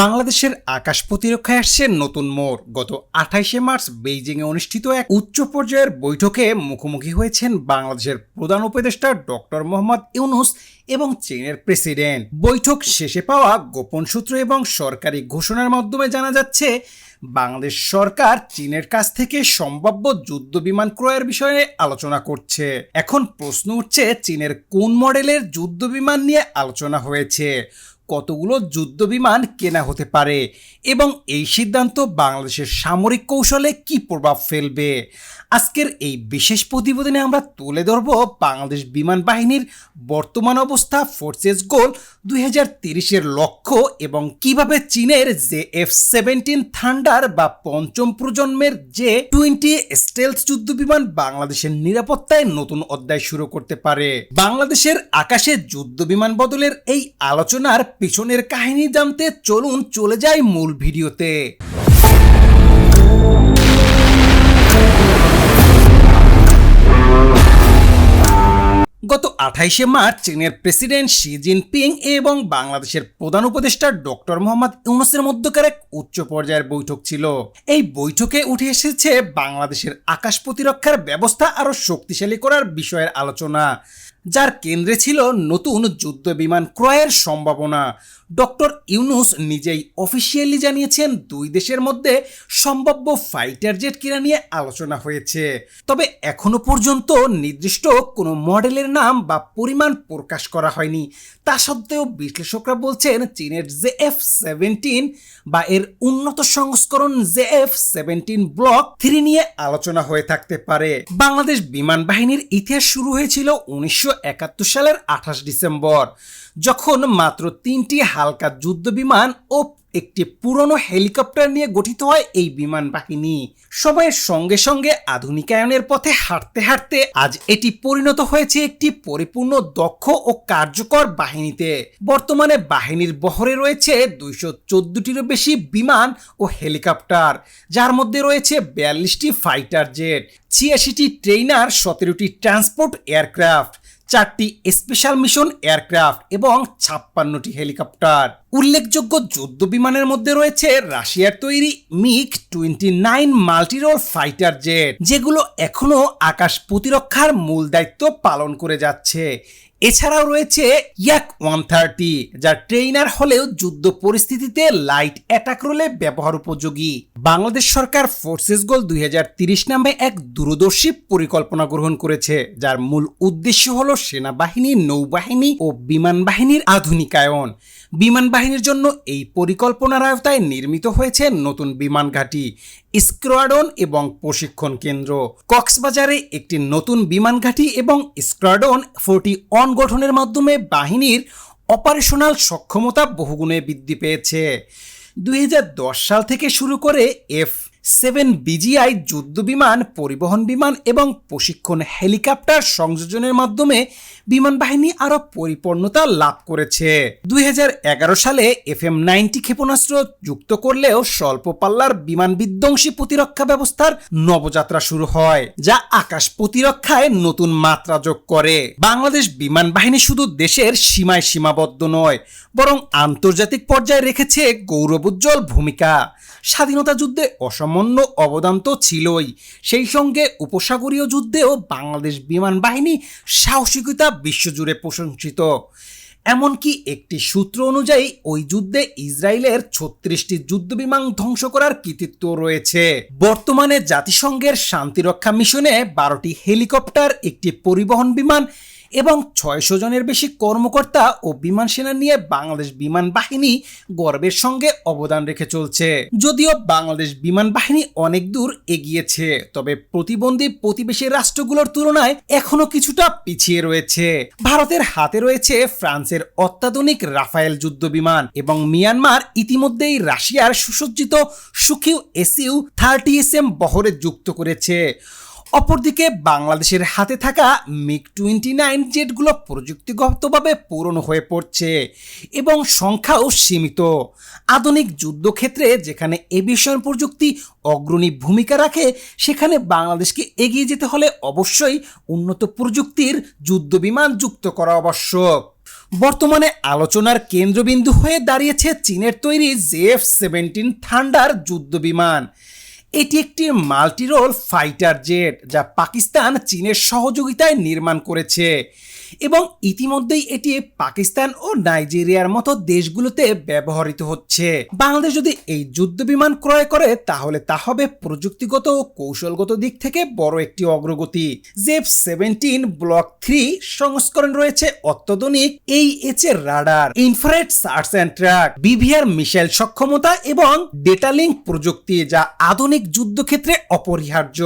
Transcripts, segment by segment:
বাংলাদেশের আকাশ প্রতিরক্ষায় আসছে নতুন মোড়। গত আঠাইশে মার্চ বেইজিংয়ে অনুষ্ঠিত এক উচ্চ পর্যায়ের বৈঠকে মুখোমুখি হয়েছেন বাংলাদেশের প্রধান উপদেষ্টা ডক্টর মোহাম্মদ ইউনুস এবং চীনের প্রেসিডেন্ট। বৈঠক শেষে পাওয়া গোপন সূত্র এবং সরকারি ঘোষণার মাধ্যমে জানা যাচ্ছে, বাংলাদেশ সরকার চীনের কাছ থেকে সম্ভাব্য যুদ্ধ বিমান ক্রয়ের বিষয়ে আলোচনা করছে। এখন প্রশ্ন উঠছে, চীনের কোন মডেলের যুদ্ধ বিমান নিয়ে আলোচনা হয়েছে? কতগুলো যুদ্ধ বিমান কেনা হতে পারে এবং এই সিদ্ধান্ত বাংলাদেশের সামরিক কৌশলে কি প্রভাব ফেলবে? আজকের এই বিশেষ প্রতিবেদনে আমরা তুলে ধরব বাংলাদেশ বিমান বাহিনীর বর্তমান অবস্থা ফোর্সেস গোল দুই তিরিশের লক্ষ্য এবং কীভাবে চীনের জে এফ সেভেন্টিন থান্ডার বা পঞ্চম প্রজন্মের যে টোয়েন্টি স্টেলস যুদ্ধ বিমান বাংলাদেশের নিরাপত্তায় নতুন অধ্যায় শুরু করতে পারে। বাংলাদেশের আকাশে যুদ্ধ বিমান বদলের এই আলোচনার পিছনের কাহিনী জানতে চলুন চলে যাই মূল ভিডিওতে। গত আঠাইশে মার্চ চীনের প্রেসিডেন্ট শি জিনপিং এবং বাংলাদেশের প্রধান উপদেষ্টা ডক্টর মোহাম্মদ ইউনুসের মধ্যকার এক উচ্চ পর্যায়ের বৈঠক ছিল। এই বৈঠকে উঠে এসেছে বাংলাদেশের আকাশ প্রতিরক্ষার ব্যবস্থা আরও শক্তিশালী করার বিষয়ের আলোচনা। যার কেন্দ্রে ছিল নতুন যুদ্ধ বিমান ক্রয়ের সম্ভাবনা। ডক্টর ইউনুস নিজেই অফিসিয়ালি জানিয়েছেন দুই দেশের মধ্যে সম্ভাব্য ফাইটার জেট কেনা নিয়ে আলোচনা হয়েছে। তবে এখনও পর্যন্ত নির্দিষ্ট কোনো মডেলের নাম বা পরিমাণ প্রকাশ করা হয়নি। তা সত্ত্বেও বিশ্লেষকরা বলছেন চীনের জে এফ সেভেন্টিন বা এর উন্নত সংস্করণ J F seventeen block three নিয়ে আলোচনা হয়ে থাকতে পারে। বাংলাদেশ বিমান বাহিনীর ইতিহাস শুরু হয়েছিল উনিশশো একাত্তর সালের আঠাশ ডিসেম্বর, যখন মাত্র তিনটি হালকা যুদ্ধ বিমান ও একটি পুরনো হেলিকপ্টার নিয়ে গঠিত হয় এই বিমান বাহিনী। সময়ের সঙ্গে সঙ্গে আধুনিকায়নের পথে হাঁটতে হাঁটতে আজ এটি পরিণত হয়েছে একটি পরিপূর্ণ, দক্ষ ও কার্যকর বাহিনীতে। বর্তমানে বাহিনীর বহরে রয়েছে দুইশো চোদ্দটিরও বেশি বিমান ও হেলিকপ্টার, যার মধ্যে রয়েছে বিয়াল্লিশটি ফাইটার জেট, ছিয়াশিটি ট্রেইনার, সতেরোটি ট্রান্সপোর্ট এয়ারক্রাফট চারটি স্পেশাল মিশন এয়ারক্রাফট এবং ছাপ্পান্নটি হেলিকপ্টার। উল্লেখযোগ্য যুদ্ধ বিমানের মধ্যে রয়েছে রাশিয়ার তৈরি MiG twenty nine multirole fighter jet, যেগুলো এখনও আকাশ প্রতিরক্ষার মূল দায়িত্ব পালন করে যাচ্ছে। এছাড়াও রয়েছে ইয়াক ওয়ান থার্টি যা ট্রেইনার হলেও যুদ্ধ পরিস্থিতিতে লাইট অ্যাটাক রোলে ব্যবহার উপযোগী। বাংলাদেশ সরকার ফোর্সেস গোল দুই নামে এক দূরদর্শী পরিকল্পনা গ্রহণ করেছে, যার মূল উদ্দেশ্য হল সেনাবাহিনী, নৌবাহিনী ও বিমান বাহিনীর আধুনিকায়ন। বিমান বাহিনীর জন্য এই পরিকল্পনার আওতায় নির্মিত হয়েছে নতুন বিমান ঘাঁটি। স্কোয়াডন এবং প্রশিক্ষণ কেন্দ্র। কক্সবাজারে একটি নতুন বিমান ঘাঁটি এবং স্কোয়াডন ফোরটি অন গঠনের মাধ্যমে বাহিনীর অপারেশনাল সক্ষমতা বহুগুণে বৃদ্ধি পেয়েছে। দুই হাজার দশ সাল থেকে শুরু করে এফ সেভেন বিজিআই যুদ্ধ বিমান, পরিবহন বিমান এবং প্রশিক্ষণ হেলিকপ্টার সংযোজনের মাধ্যমে বিমান বাহিনী আরও পরিপূর্ণতা লাভ করেছে। দুই হাজার এগারো সালে এফ এম নাইনটি ক্ষেপণাস্ত্র যুক্ত করলেও স্বল্প পাল্লার বিমান বিধ্বংসী প্রতিরক্ষা ব্যবস্থার নবযাত্রা শুরু হয়, যা আকাশ প্রতিরক্ষায় নতুন মাত্রা যোগ করে। বাংলাদেশ বিমান বাহিনী শুধু দেশের সীমায় সীমাবদ্ধ নয়, বরং আন্তর্জাতিক পর্যায়ে রেখেছে গৌরবোজ্জ্বল ভূমিকা। স্বাধীনতা যুদ্ধে অসামান্য অবদান তো ছিলই। সেই সঙ্গে উপসাগরীয় যুদ্ধেও বাংলাদেশ বিমান বাহিনী সাহসিকতা বিশ্বজুড়ে প্রশংসিত। এমনকি একটি সূত্র অনুযায়ী, ওই যুদ্ধে ইসরায়েলের ছত্রিশটি যুদ্ধ বিমান ধ্বংস করার কৃতিত্ব রয়েছে। বর্তমানে জাতিসংঘের শান্তিরক্ষা মিশনে বারোটি হেলিকপ্টার, একটি পরিবহন বিমান এবং ছয়শো জনের বেশি কর্মকর্তা ও বিমান সেনা নিয়ে বাংলাদেশ বিমান বাহিনী গর্বের সঙ্গে অবদান রেখে চলছে। যদিও বাংলাদেশ বিমান বাহিনী অনেক দূর এগিয়েছে, তবে প্রতিবন্ধী প্রতিবেশী রাষ্ট্রগুলোর তুলনায় এখনও কিছুটা পিছিয়ে রয়েছে। ভারতের হাতে রয়েছে ফ্রান্সের অত্যাধুনিক রাফায়েল যুদ্ধ বিমান এবং মিয়ানমার ইতিমধ্যেই রাশিয়ার সুসজ্জিত Sukhoi SU thirty S M বহরে যুক্ত করেছে। অপরদিকে বাংলাদেশের হাতে থাকা মিগ টোয়েন্টি নাইন জেটগুলো প্রযুক্তিগতভাবে পুরনো হয়ে পড়ছে এবং সংখ্যাও সীমিত। আধুনিক যুদ্ধক্ষেত্রে যেখানে এভিয়েশন প্রযুক্তি অগ্রণী ভূমিকা রাখে, সেখানে বাংলাদেশকে এগিয়ে যেতে হলে অবশ্যই উন্নত প্রযুক্তির যুদ্ধ বিমান যুক্ত করা আবশ্যক। বর্তমানে আলোচনার কেন্দ্রবিন্দু হয়ে দাঁড়িয়েছে চীনের তৈরি জেএফ সেভেন্টিন থান্ডার যুদ্ধ বিমান এটি একটি মাল্টিরোল ফাইটার জেট যা পাকিস্তান চীনের সহযোগিতায় নির্মাণ করেছে। এবং ইতিমধ্যেই এটি পাকিস্তান ও নাইজেরিয়ার মতো দেশগুলোতে ব্যবহৃত হচ্ছে। বাংলাদেশ যদি এই যুদ্ধ বিমান ক্রয় করে, তাহলে তা হবে প্রযুক্তিগত ও কৌশলগত দিক থেকে বড় একটি অগ্রগতি। জেফ সেভেন্টিন ব্লক থ্রি সংস্করণ রয়েছে অত্যাধুনিক এই এইচ এর radar, infrared search and track, BVR missile সক্ষমতা এবং ডেটা লিঙ্ক প্রযুক্তি যা আধুনিক যুদ্ধক্ষেত্রে অপরিহার্য।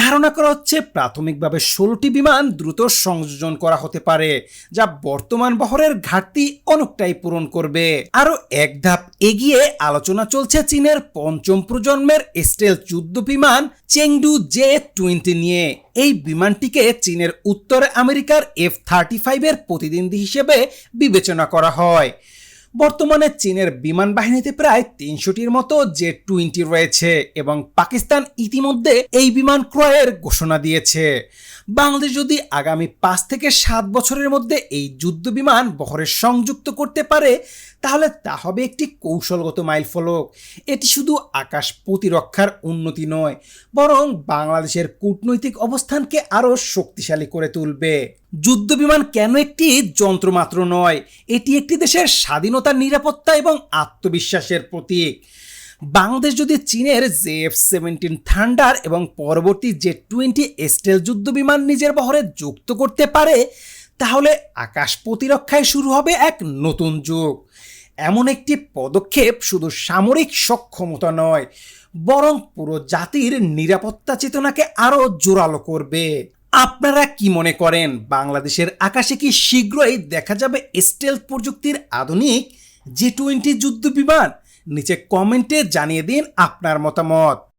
ধারণা করা হচ্ছে প্রাথমিকভাবে ষোলোটি বিমান দ্রুত সংযোজন করা হতে পারে, যা বর্তমান বহরের ঘাটতি অনেকটাই পূরণ করবে। আরও এক ধাপ এগিয়ে আলোচনা চলছে চীনের পঞ্চম প্রজন্মের স্টেল যুদ্ধ বিমান চেংডু জে টোয়েন্টি নিয়ে। এই বিমানটিকে চীনের উত্তর আমেরিকার এফ থার্টি ফাইভের প্রতিদ্বন্দ্বী হিসেবে বিবেচনা করা হয়। বর্তমানে চীনের বিমান বাহিনীতে প্রায় তিনশোটির মতো জে টোয়েন্টি রয়েছে এবং পাকিস্তান ইতিমধ্যে এই বিমান ক্রয়ের ঘোষণা দিয়েছে। বাংলাদেশ যদি আগামী পাঁচ থেকে সাত বছরের মধ্যে এই যুদ্ধ বিমান বহরে সংযুক্ত করতে পারে, তাহলে তা হবে একটি কৌশলগত মাইলফলক এটি শুধু আকাশ প্রতিরক্ষার উন্নতি নয়, বরং বাংলাদেশের কূটনৈতিক অবস্থানকে আরও শক্তিশালী করে তুলবে। যুদ্ধ বিমান কেন একটি যন্ত্রমাত্র নয়? এটি একটি দেশের স্বাধীনতার নিরাপত্তা এবং আত্মবিশ্বাসের প্রতীক। বাংলাদেশ যদি চীনের জেএফ সেভেন্টিন থান্ডার এবং পরবর্তী জে টোয়েন্টি স্টেল যুদ্ধ বিমান নিজের বহরে যুক্ত করতে পারে, তাহলে আকাশ প্রতিরক্ষায় শুরু হবে এক নতুন যুগ। এমন একটি পদক্ষেপ শুধু সামরিক সক্ষমতা নয়, বরং পুরো জাতির নিরাপত্তা চেতনাকে আরও জোরালো করবে। আপনারা কি মনে করেন, বাংলাদেশের আকাশে কি শীঘ্রই দেখা যাবে স্টেল প্রযুক্তির আধুনিক জি টোয়েন্টি যুদ্ধ বিমান নিচে কমেন্টে জানিয়ে দিন আপনার মতামত।